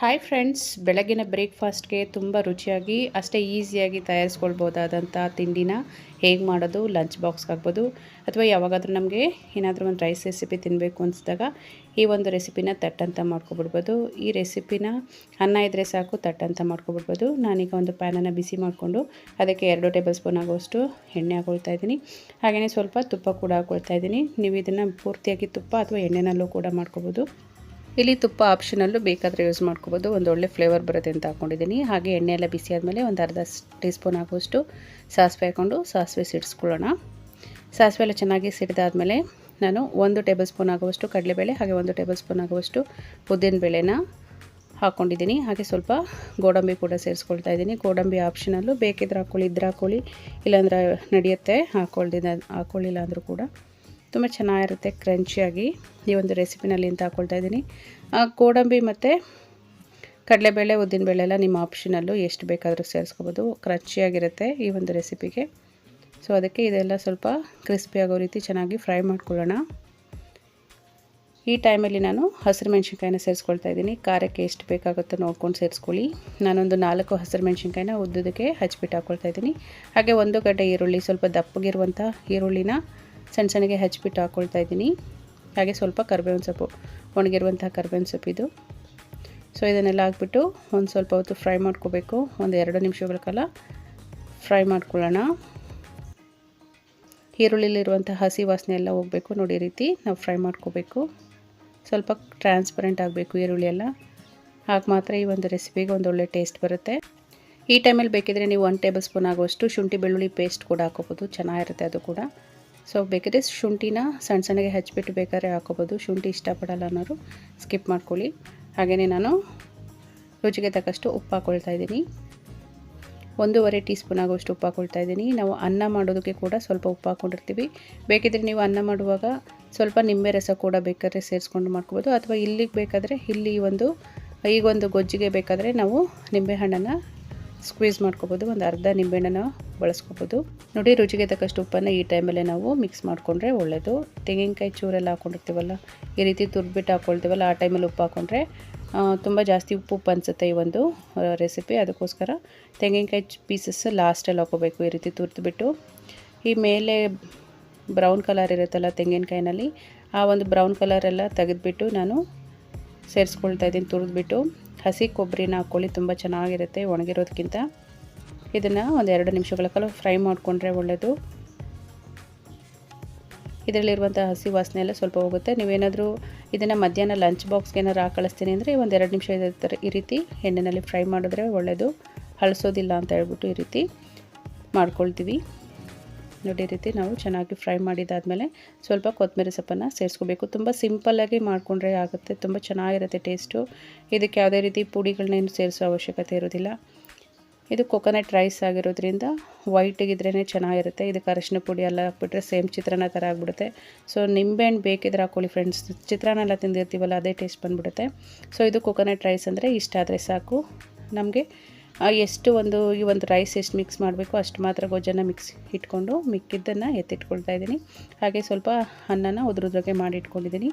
Hi friends ಬೆಳಗಿನ ಬ್ರೇಕ್ಫಾಸ್ಟ್ಗೆ ತುಂಬ ರುಚಿಯಾಗಿ, ಅಷ್ಟೇ ಈಸಿಯಾಗಿ ತಯಾರಿಸ್ಕೊಳ್ಬೋದಾದಂಥ ತಿಂಡಿನ ಹೇಗೆ ಮಾಡೋದು ಲಂಚ್ ಬಾಕ್ಸ್ಗೆ ಆಗ್ಬೋದು, ಅಥವಾ ಯಾವಾಗಾದರೂ ನಮಗೆ ಏನಾದರೂ ಒಂದು ರೈಸ್ ರೆಸಿಪಿ ತಿನ್ನಬೇಕು ಅನಿಸಿದಾಗ ಈ ಒಂದು ರೆಸಿಪಿನ ತಟ್ಟಂತ ಮಾಡ್ಕೊಬಿಡ್ಬೋದು. ಈ ರೆಸಿಪಿನ ಅನ್ನ ಇದ್ದರೆ ಸಾಕು, ತಟ್ಟಂತ ಮಾಡ್ಕೊಬಿಡ್ಬೋದು. ನಾನೀಗ ಒಂದು ಪ್ಯಾನನ್ನು ಬಿಸಿ ಮಾಡಿಕೊಂಡು ಅದಕ್ಕೆ ಎರಡು ಟೇಬಲ್ ಸ್ಪೂನ್ ಆಗುವಷ್ಟು ಎಣ್ಣೆ ಹಾಕೊಳ್ತಾ ಇದ್ದೀನಿ. ಹಾಗೆಯೇ ಸ್ವಲ್ಪ ತುಪ್ಪ ಕೂಡ ಹಾಕೊಳ್ತಾ ಇದ್ದೀನಿ. ನೀವು ಇದನ್ನು ಪೂರ್ತಿಯಾಗಿ ತುಪ್ಪ ಅಥವಾ ಎಣ್ಣೆನಲ್ಲೂ ಕೂಡ ಮಾಡ್ಕೊಬೋದು. ಇಲ್ಲಿ ತುಪ್ಪ ಆಪ್ಷನಲ್ಲೂ ಬೇಕಾದರೆ ಯೂಸ್ ಮಾಡ್ಕೋಬೋದು. ಒಂದು ಒಳ್ಳೆ ಫ್ಲೇವರ್ ಬರುತ್ತೆ ಅಂತ ಹಾಕ್ಕೊಂಡಿದ್ದೀನಿ ಹಾಗೆ ಎಣ್ಣೆ ಎಲ್ಲ ಬಿಸಿ ಆದಮೇಲೆ ಒಂದು ಅರ್ಧ ಟೀ ಸ್ಪೂನ್ ಆಗುವಷ್ಟು ಸಾಸಿವೆ ಹಾಕ್ಕೊಂಡು ಸಾಸಿವೆ ಸಿಡಿಸ್ಕೊಳ್ಳೋಣ. ಸಾಸಿವೆ ಎಲ್ಲ ಚೆನ್ನಾಗಿ ಸಿಡಿದಾದ್ಮೇಲೆ ನಾನು ಒಂದು ಟೇಬಲ್ ಸ್ಪೂನ್ ಆಗುವಷ್ಟು ಕಡಲೆಬೇಳೆ, ಹಾಗೆ ಒಂದು ಟೇಬಲ್ ಸ್ಪೂನ್ ಆಗುವಷ್ಟು ಉದ್ದಿನ ಬೇಳೆನ ಹಾಕ್ಕೊಂಡಿದ್ದೀನಿ ಹಾಗೆ ಸ್ವಲ್ಪ ಗೋಡಂಬಿ ಕೂಡ ಸೇರಿಸ್ಕೊಳ್ತಾ ಇದ್ದೀನಿ. ಗೋಡಂಬಿ ಆಪ್ಷನಲ್ಲೂ ಬೇಕಿದ್ರೆ ಹಾಕ್ಕೊಳ್ಳಿ. ಇದ್ರೆ ಹಾಕ್ಕೊಳ್ಳಿ. ಇಲ್ಲಾಂದ್ರೆ ನಡೆಯುತ್ತೆ. ಹಾಕ್ಕೊಳ್ದಿದ್ದ ಹಾಕ್ಕೊಳ್ಳಿಲ್ಲ ಅಂದರೂ ಕೂಡ. ತುಂಬ ಚೆನ್ನಾಗಿರುತ್ತೆ, ಕ್ರಂಚಿಯಾಗಿ. ಈ ಒಂದು ರೆಸಿಪಿನಲ್ಲಿ ಅಂತ ಹಾಕ್ಕೊಳ್ತಾ ಇದ್ದೀನಿ. ಗೋಡಂಬಿ ಮತ್ತು ಕಡಲೆಬೇಳೆ ಉದ್ದಿನಬೇಳೆ ಎಲ್ಲ ನಿಮ್ಮ ಆಪ್ಷನಲ್ಲೂ ಎಷ್ಟು ಬೇಕಾದರೂ ಸೇರಿಸ್ಕೋಬೋದು. ಕ್ರಂಚಿಯಾಗಿರುತ್ತೆ ಈ ಒಂದು ರೆಸಿಪಿಗೆ. ಸೊ ಅದಕ್ಕೆ ಇದೆಲ್ಲ ಸ್ವಲ್ಪ ಕ್ರಿಸ್ಪಿ ಆಗೋ ರೀತಿ ಚೆನ್ನಾಗಿ ಫ್ರೈ ಮಾಡ್ಕೊಳ್ಳೋಣ. ಈ ಟೈಮಲ್ಲಿ ನಾನು ಹಸಿರು ಮೆಣಸಿನ್ಕಾಯಿನ ಸೇರಿಸ್ಕೊಳ್ತಾ ಇದ್ದೀನಿ. ಖಾರಕ್ಕೆ ಎಷ್ಟು ಬೇಕಾಗುತ್ತೋ ನೋಡ್ಕೊಂಡು ಸೇರಿಸ್ಕೊಳ್ಳಿ. ನಾನೊಂದು ನಾಲ್ಕು ಹಸಿರು ಮೆಣಸಿನ್ಕಾಯಿನ ಉದ್ದದಕ್ಕೆ ಹಚ್ಬಿಟ್ಟು ಹಾಕ್ಕೊಳ್ತಾ ಇದ್ದೀನಿ. ಹಾಗೆ ಒಂದು ಗಡ್ಡೆ ಈರುಳ್ಳಿ, ಸ್ವಲ್ಪ ದಪ್ಪಗಿರುವಂಥ ಈರುಳ್ಳಿನ ಸಣ್ಣ ಸಣ್ಣಗೆ ಹಚ್ಚಿಬಿಟ್ಟು ಹಾಕ್ಕೊಳ್ತಾ ಇದ್ದೀನಿ. ಹಾಗೆ ಸ್ವಲ್ಪ ಕರ್ಬೇವಿನ ಸೊಪ್ಪು ಒಣಗಿರುವಂಥ ಕರ್ಬೇವಿನ ಸೊಪ್ಪಿದು ಸೊ ಇದನ್ನೆಲ್ಲ ಹಾಕ್ಬಿಟ್ಟು ಒಂದು ಸ್ವಲ್ಪ ಹೊತ್ತು ಫ್ರೈ ಮಾಡ್ಕೋಬೇಕು. ಒಂದು ಎರಡು ನಿಮಿಷಗಳ ಕಾಲ ಫ್ರೈ ಮಾಡ್ಕೊಳ್ಳೋಣ. ಈರುಳ್ಳಿಲಿರುವಂಥ ಹಸಿ ವಾಸನೆ ಎಲ್ಲ ಹೋಗಬೇಕು ನೋಡಿ ರೀತಿ. ನಾವು ಫ್ರೈ ಮಾಡ್ಕೋಬೇಕು. ಸ್ವಲ್ಪ ಟ್ರಾನ್ಸ್ಪರೆಂಟ್ ಆಗಬೇಕು ಈರುಳ್ಳಿ ಎಲ್ಲ. ಹಾಗೆ ಮಾತ್ರ ಈ ಒಂದು ರೆಸಿಪಿಗೆ ಒಂದು ಒಳ್ಳೆ ಟೇಸ್ಟ್ ಬರುತ್ತೆ. ಈ ಟೈಮಲ್ಲಿ ಬೇಕಿದ್ರೆ ನೀವು ಒನ್ ಟೇಬಲ್ ಸ್ಪೂನ್ ಆಗುವಷ್ಟು ಶುಂಠಿ ಬೆಳ್ಳುಳ್ಳಿ ಪೇಸ್ಟ್ ಕೂಡ ಹಾಕೋಬೋದು ಚೆನ್ನಾಗಿರುತ್ತೆ ಅದು ಕೂಡ. ಸೊ ಬೇಕಿದ್ರೆ ಶುಂಠಿನ ಸಣ್ಣ ಸಣ್ಣಗೆ ಹಚ್ಬಿಟ್ಟು ಬೇಕಾದ್ರೆ ಹಾಕೋಬೋದು ಶುಂಠಿ ಇಷ್ಟಪಡಲ್ಲ ಅನ್ನೋರು ಸ್ಕಿಪ್ ಮಾಡ್ಕೊಳ್ಳಿ. ಹಾಗೆಯೇ ನಾನು ರುಚಿಗೆ ತಕ್ಕಷ್ಟು ಉಪ್ಪು ಹಾಕ್ಕೊಳ್ತಾ ಇದ್ದೀನಿ. ಒಂದೂವರೆ ಟೀ ಸ್ಪೂನ್ ಆಗುವಷ್ಟು ಉಪ್ಪು ಹಾಕ್ಕೊಳ್ತಾ ಇದ್ದೀನಿ. ನಾವು ಅನ್ನ ಮಾಡೋದಕ್ಕೆ ಕೂಡ ಸ್ವಲ್ಪ ಉಪ್ಪು ಹಾಕ್ಕೊಂಡಿರ್ತೀವಿ ಬೇಕಿದ್ರೆ ನೀವು ಅನ್ನ ಮಾಡುವಾಗ ಸ್ವಲ್ಪ ನಿಂಬೆ ರಸ ಕೂಡ ಬೇಕಾದ್ರೆ ಸೇರಿಸ್ಕೊಂಡು ಮಾಡ್ಕೋಬೋದು. ಅಥವಾ ಇಲ್ಲಿಗೆ ಬೇಕಾದರೆ ಇಲ್ಲಿ ಒಂದು, ಈಗೊಂದು ಗೊಜ್ಜಿಗೆ ಬೇಕಾದರೆ ನಾವು ನಿಂಬೆಹಣ್ಣನ್ನು ಸ್ಕ್ವೀಸ್ ಮಾಡ್ಕೋಬೋದು. ಒಂದು ಅರ್ಧ ನಿಂಬೆಹಣ್ಣನ್ನು ಬಳಸ್ಕೋಬೋದು. ನೋಡಿ, ರುಚಿಗೆ ತಕ್ಕಷ್ಟು ಉಪ್ಪನ್ನು ಈ ಟೈಮಲ್ಲೇ ನಾವು ಮಿಕ್ಸ್ ಮಾಡಿಕೊಂಡ್ರೆ ಒಳ್ಳೆಯದು ತೆಂಗಿನಕಾಯಿ ಚೂರೆಲ್ಲ ಹಾಕ್ಕೊಂಡಿರ್ತೀವಲ್ಲ ಈ ರೀತಿ ತುರ್ಬಿಟ್ಟು ಹಾಕ್ಕೊಳ್ತೀವಲ್ಲ ಆ ಟೈಮಲ್ಲಿ ಉಪ್ಪು ಹಾಕ್ಕೊಂಡ್ರೆ ತುಂಬ ಜಾಸ್ತಿ ಉಪ್ಪು ಉಪ್ಪು ಅನಿಸುತ್ತೆ ಈ ಒಂದು ರೆಸಿಪಿ ಅದಕ್ಕೋಸ್ಕರ ತೆಂಗಿನಕಾಯಿ ಪೀಸಸ್ ಲಾಸ್ಟಲ್ಲಿ ಹಾಕೋಬೇಕು, ಈ ರೀತಿ ತುರ್ದುಬಿಟ್ಟು. ಈ ಮೇಲೆ ಬ್ರೌನ್ ಕಲರ್ ಇರುತ್ತಲ್ಲ ತೆಂಗಿನಕಾಯಿನಲ್ಲಿ, ಆ ಒಂದು ಬ್ರೌನ್ ಕಲರೆಲ್ಲ ತೆಗೆದುಬಿಟ್ಟು ನಾನು ಸೇರಿಸ್ಕೊಳ್ತಾ ಇದ್ದೀನಿ, ತುರಿದ್ಬಿಟ್ಟು. ಹಸಿ ಕೊಬ್ಬರಿನ ಹಾಕ್ಕೊಳ್ಳಿ ತುಂಬ ಚೆನ್ನಾಗಿರುತ್ತೆ ಒಣಗಿರೋದಕ್ಕಿಂತ ಇದನ್ನು ಒಂದು ಎರಡು ನಿಮಿಷಗಳ ಕಾಲ ಫ್ರೈ ಮಾಡಿಕೊಂಡ್ರೆ ಒಳ್ಳೆಯದು ಇದರಲ್ಲಿರುವಂಥ ಹಸಿ ವಾಸನೆ ಎಲ್ಲ ಸ್ವಲ್ಪ ಹೋಗುತ್ತೆ. ನೀವೇನಾದರೂ ಇದನ್ನು ಮಧ್ಯಾಹ್ನ ಲಂಚ್ ಬಾಕ್ಸ್ಗೆ ಏನಾದ್ರು ಹಾಕಳಿಸ್ತೀನಿ ಕಳಿಸ್ತೀನಿ ಅಂದರೆ ಒಂದು ಎರಡು ನಿಮಿಷ ಇದೇ ಈ ರೀತಿ ಎಣ್ಣೆಯಲ್ಲಿ ಫ್ರೈ ಮಾಡಿದ್ರೆ ಒಳ್ಳೆಯದು ಹಳಸೋದಿಲ್ಲ ಅಂತ ಹೇಳ್ಬಿಟ್ಟು ಈ ರೀತಿ ಮಾಡ್ಕೊಳ್ತೀವಿ. ನೋಡಿ ರೀತಿ ನಾವು ಚೆನ್ನಾಗಿ ಫ್ರೈ ಮಾಡಿದಾದಮೇಲೆ ಸ್ವಲ್ಪ ಕೊತ್ತಂಬರಿ ಸೊಪ್ಪನ್ನು ಸೇರಿಸ್ಕೋಬೇಕು. ತುಂಬ ಸಿಂಪಲ್ಲಾಗಿ ಮಾಡಿಕೊಂಡ್ರೆ ಆಗುತ್ತೆ. ತುಂಬ ಚೆನ್ನಾಗಿರುತ್ತೆ ಟೇಸ್ಟು ಇದಕ್ಕೆ ಯಾವುದೇ ರೀತಿ ಪುಡಿಗಳನ್ನೇನು ಸೇರಿಸೋ ಅವಶ್ಯಕತೆ ಇರೋದಿಲ್ಲ. ಇದು ಕೊಕೊನಟ್ ರೈಸ್ ಆಗಿರೋದ್ರಿಂದ ವೈಟಿಗಿದ್ರೇ ಚೆನ್ನಾಗಿರುತ್ತೆ. ಇದಕ್ಕೆ ಅರಶಿನ ಪುಡಿ ಎಲ್ಲ ಹಾಕ್ಬಿಟ್ರೆ ಸೇಮ್ ಚಿತ್ರಾನ್ನ ಥರ ಆಗಿಬಿಡುತ್ತೆ. ಸೊ ನಿಂಬೆಹಣ್ಣು ಬೇಕಿದ್ರೆ ಹಾಕ್ಕೊಳ್ಳಿ ಫ್ರೆಂಡ್ಸ್ ಚಿತ್ರಾನ್ನ ಎಲ್ಲ ತಿಂದಿರ್ತೀವಲ್ಲ, ಅದೇ ಟೇಸ್ಟ್ ಬಂದುಬಿಡುತ್ತೆ. ಸೊ ಇದು ಕೊಕೊನಟ್ ರೈಸ್ ಅಂದರೆ ಇಷ್ಟ ಆದರೆ ಸಾಕು. ನಮಗೆ ಎಷ್ಟು ಒಂದು, ಈ ಒಂದು ರೈಸ್ ಎಷ್ಟು ಮಿಕ್ಸ್ ಮಾಡಬೇಕು ಅಷ್ಟು ಮಾತ್ರ ಗೊಜ್ಜನ್ನು ಮಿಕ್ಸ್ ಇಟ್ಕೊಂಡು ಮಿಕ್ಕಿದ್ದನ್ನು ಎತ್ತಿಟ್ಕೊಳ್ತಾ ಇದ್ದೀನಿ. ಹಾಗೆ ಸ್ವಲ್ಪ ಅನ್ನನ ಉದ್ರುದ್ರಾಗೆ ಮಾಡಿ ಇಟ್ಕೊಂಡಿದ್ದೀನಿ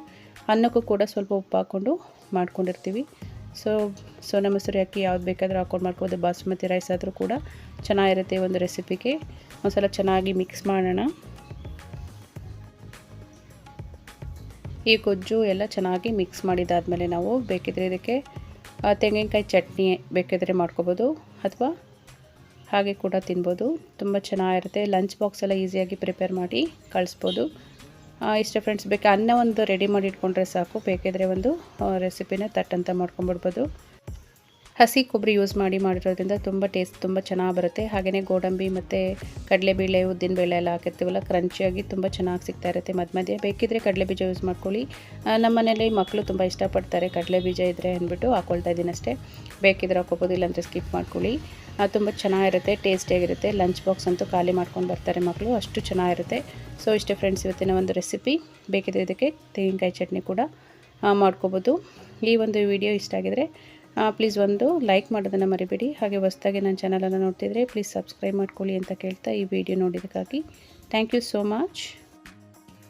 ಅನ್ನಕ್ಕೂ ಕೂಡ ಸ್ವಲ್ಪ ಉಪ್ಪು ಹಾಕ್ಕೊಂಡು ಮಾಡ್ಕೊಂಡಿರ್ತೀವಿ. ಸೊ ಸೋನಾ ಮೊಸರು ಅಕ್ಕಿ ಯಾವ್ದು ಬೇಕಾದರೂ ಹಾಕೊಂಡು ಮಾಡ್ಬೋದು. ಬಾಸುಮತಿ ರೈಸ್ ಆದರೂ ಕೂಡ ಚೆನ್ನಾಗಿರುತ್ತೆ ಒಂದು ರೆಸಿಪಿಗೆ ಒಂದು ಸಲ ಚೆನ್ನಾಗಿ ಮಿಕ್ಸ್ ಮಾಡೋಣ. ಈ ಗೊಜ್ಜು ಎಲ್ಲ ಚೆನ್ನಾಗಿ ಮಿಕ್ಸ್ ಮಾಡಿದಾದಮೇಲೆ ನಾವು ಬೇಕಿದ್ರೆ ಇದಕ್ಕೆ ತೆಂಗಿನಕಾಯಿ ಚಟ್ನಿ ಬೇಕಿದ್ರೆ ಮಾಡ್ಕೋಬೋದು ಅಥವಾ ಹಾಗೆ ಕೂಡ ತಿನ್ಬೋದು. ತುಂಬ ಚೆನ್ನಾಗಿರುತ್ತೆ. ಲಂಚ್ ಬಾಕ್ಸ್ ಎಲ್ಲ ಈಸಿಯಾಗಿ ಪ್ರಿಪೇರ್ ಮಾಡಿ ಕಳಿಸ್ಬೋದು. ಇಷ್ಟ ಫ್ರೆಂಡ್ಸ್ ಬೇಕಾ ಅನ್ನ ಒಂದು ರೆಡಿ ಮಾಡಿ ಇಟ್ಕೊಂಡ್ರೆ ಸಾಕು. ಬೇಕಿದ್ರೆ ಒಂದು ರೆಸಿಪಿನ ತಟ್ಟಂತ ಮಾಡ್ಕೊಂಬಿಡ್ಬೋದು ಹಸಿ ಕೊಬ್ಬರಿ ಯೂಸ್ ಮಾಡಿ ಮಾಡಿರೋದ್ರಿಂದ ತುಂಬ ಟೇಸ್ಟ್ ತುಂಬ ಚೆನ್ನಾಗಿ ಬರುತ್ತೆ. ಹಾಗೆಯೇ ಗೋಡಂಬಿ ಮತ್ತು ಕಡಲೆಬೇಳೆ, ಉದ್ದಿನಬೇಳೆ ಎಲ್ಲ ಹಾಕಿರ್ತೀವಲ್ಲ ಕ್ರಂಚಿಯಾಗಿ ತುಂಬ ಚೆನ್ನಾಗಿ ಸಿಗ್ತಾ ಇರುತ್ತೆ ಮಧ್ಯ ಮಧ್ಯೆ. ಬೇಕಿದ್ದರೆ ಕಡಲೆ ಬೀಜ ಯೂಸ್ ಮಾಡ್ಕೊಳ್ಳಿ. ನಮ್ಮ ಮನೇಲಿ ಮಕ್ಕಳು ತುಂಬ ಇಷ್ಟಪಡ್ತಾರೆ ಕಡಲೆ ಬೀಜ ಇದ್ದರೆ ಅಂದ್ಬಿಟ್ಟು ಹಾಕ್ಕೊಳ್ತಾ ಇದ್ದೀನಿ ಅಷ್ಟೇ. ಬೇಕಿದ್ರೆ ಹಾಕೋಬೋದು, ಇಲ್ಲಾಂದರೆ ಸ್ಕಿಪ್ ಮಾಡ್ಕೊಳ್ಳಿ. ತುಂಬ ಚೆನ್ನಾಗಿರುತ್ತೆ ಟೇಸ್ಟಿಯಾಗಿರುತ್ತೆ ಲಂಚ್ ಬಾಕ್ಸ್ ಅಂತೂ ಖಾಲಿ ಮಾಡ್ಕೊಂಡು ಬರ್ತಾರೆ ಮಕ್ಕಳು ಅಷ್ಟು ಚೆನ್ನಾಗಿರುತ್ತೆ. ಸೊ ಇಷ್ಟೇ ಫ್ರೆಂಡ್ಸ್ ಇವತ್ತಿನ ಒಂದು ರೆಸಿಪಿ ಬೇಕಿದ್ರೆ ಇದಕ್ಕೆ ತೆಂಗಿನಕಾಯಿ ಚಟ್ನಿ ಕೂಡ ಮಾಡ್ಕೋಬೋದು. ಈ ಒಂದು ವಿಡಿಯೋ ಇಷ್ಟ ಆಗಿದರೆ ಪ್ಲೀಸ್ ಒಂದು ಲೈಕ್ ಮಾಡೋದನ್ನು ಮರಿಬೇಡಿ. ಹಾಗೆ ಹೊಸದಾಗಿ ನನ್ನ ಚಾನಲನ್ನು ನೋಡ್ತಿದ್ರೆ ಪ್ಲೀಸ್ ಸಬ್ಸ್ಕ್ರೈಬ್ ಮಾಡ್ಕೊಳ್ಳಿ ಅಂತ ಕೇಳ್ತಾ ಈ video ನೋಡಿದ್ದಕ್ಕಾಗಿ. Thank you so much